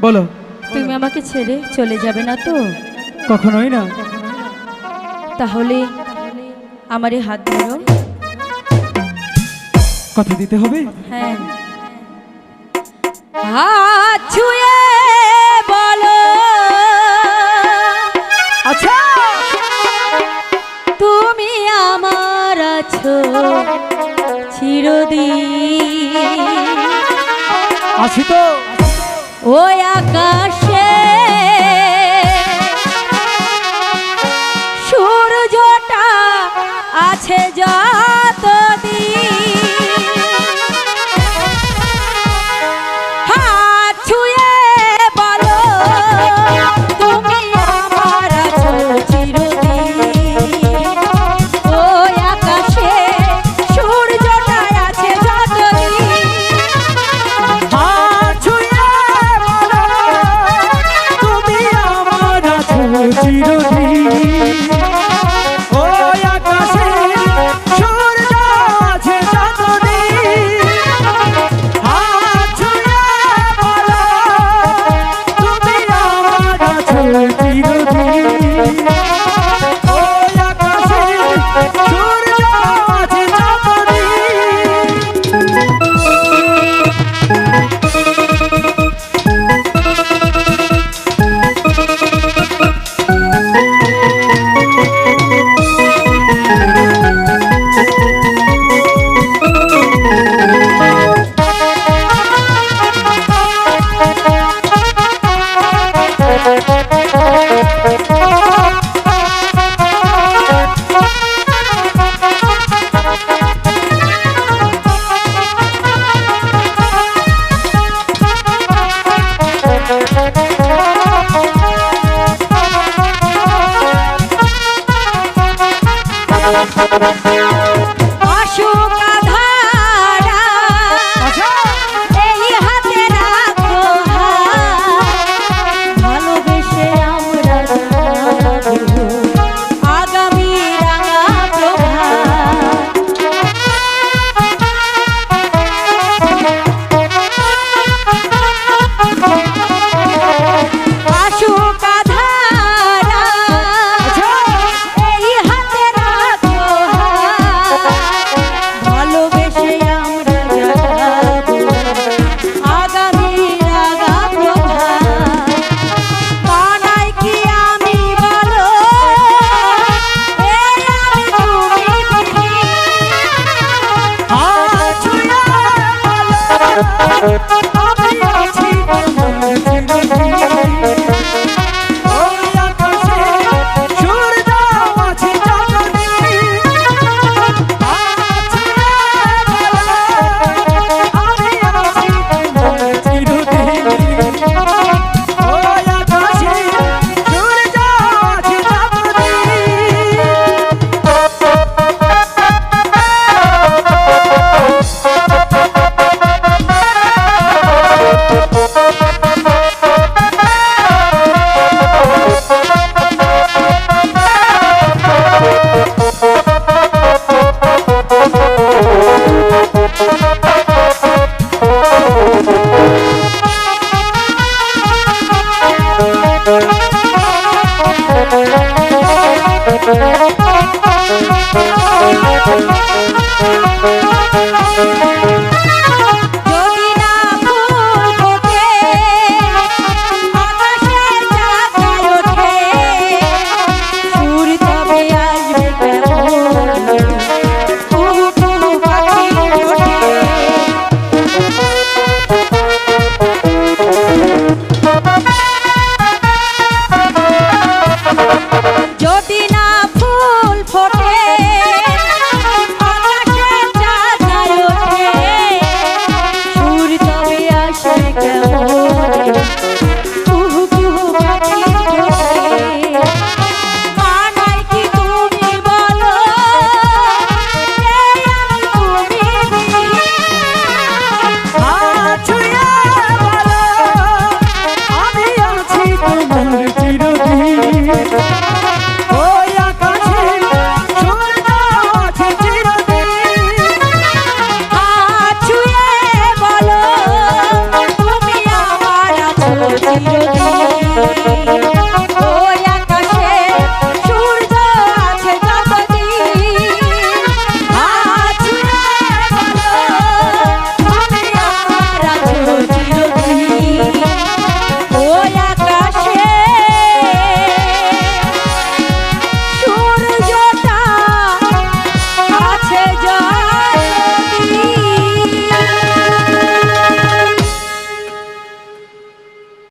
বলো। তুমি আমাকে ছেড়ে চলে যাবে না তো? কখনোই না। তাহলে আমার এই হাত ধরো। কথা দিতে হবে? হ্যাঁ। হাত ছুঁয়ে বলো। আচ্ছা। তুমি আমার আছো চিরদিন। আছি তো। ও আকাশ Thank you. Thank you. Thank you. Thank you.